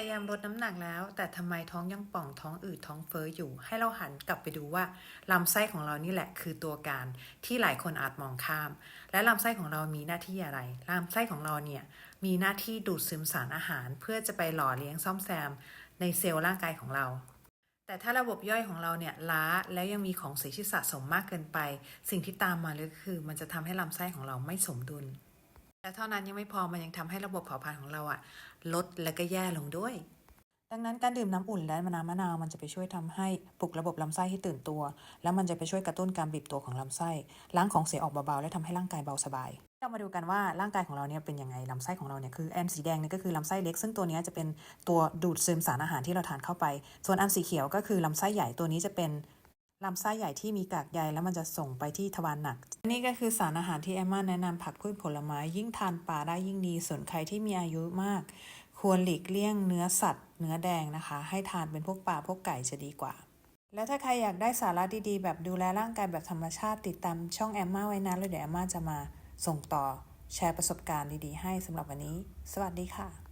ยายามลดน้ำหนักแล้ว แต่ทำไมท้องยังป่องท้องอืดท้องเฟ้ออยู่ ให้เราหันกลับไปดูว่าลำไส้ของเรานี่แหละคือตัวการที่หลายคนอาจมองข้าม และลำไส้ของเรามีหน้าที่อะไรลำไส้ของเราเนี่ยมีหน้าที่ดูดซึมสารอาหาร เพื่อจะไปหล่อเลี้ยงซ่อมแซม ในเซลล์ร่างกายของเราแต่ถ้าระบบย่อยของเราเนี่ยล้าแล้วยังมีของเสียที่สะสมมากเกินไป สิ่งที่ตามมาเลยก็คือ มันจะทำให้ลำไส้ของเราไม่สมดุล และเท่านั้นยังไม่พอมันยังทำให้ระบบเผาผลาญของเราอะลดและก็แย่ลงด้วย ดังนั้นการดื่มน้ำอุ่นและน้ำมะนาวมันจะไปช่วยทำให้ปลุกระบบลำไส้ให้ตื่นตัว แล้วมันจะไปช่วยกระตุ้นการบีบตัวของลำไส้ล้างของเสียออกเบาๆและทำให้ร่างกายเบาสบายเรามาดูกันว่าร่างกายของเราเนี่ยเป็นยังไงลำไส้ของเราเนี่ยคืออันสีแดงนี่ก็คือลำไส้เล็ก ซึ่งตัวนี้จะเป็นตัวดูดซึมสารอาหารที่เราทานเข้าไป ส่วนอันสีเขียวก็คือลำไส้ใหญ่ตัวนี้จะเป็น ลำไส้ใหญ่ที่มีกากใยแล้วมันจะส่งไปที่ทวารหนัก นี่ก็คือสารอาหารที่แอมมาแนะนำผักพืชผลไม้ยิ่งทานปลาได้ยิ่งดี ส่วนใครที่มีอายุมาก ควรหลีกเลี่ยงเนื้อสัตว์ เนื้อแดงนะคะ ให้ทานเป็นพวกปลาพวกไก่จะดีกว่า แล้วถ้าใครอยากได้สาระดีๆ แบบดูแลร่างกายแบบธรรมชาติติดตามช่องแอมมาไว้นะแล้วเดี๋ยวแอมมาจะมาส่งต่อแชร์ประสบการณ์ดีๆ ให้สำหรับวันนี้ สวัสดีค่ะ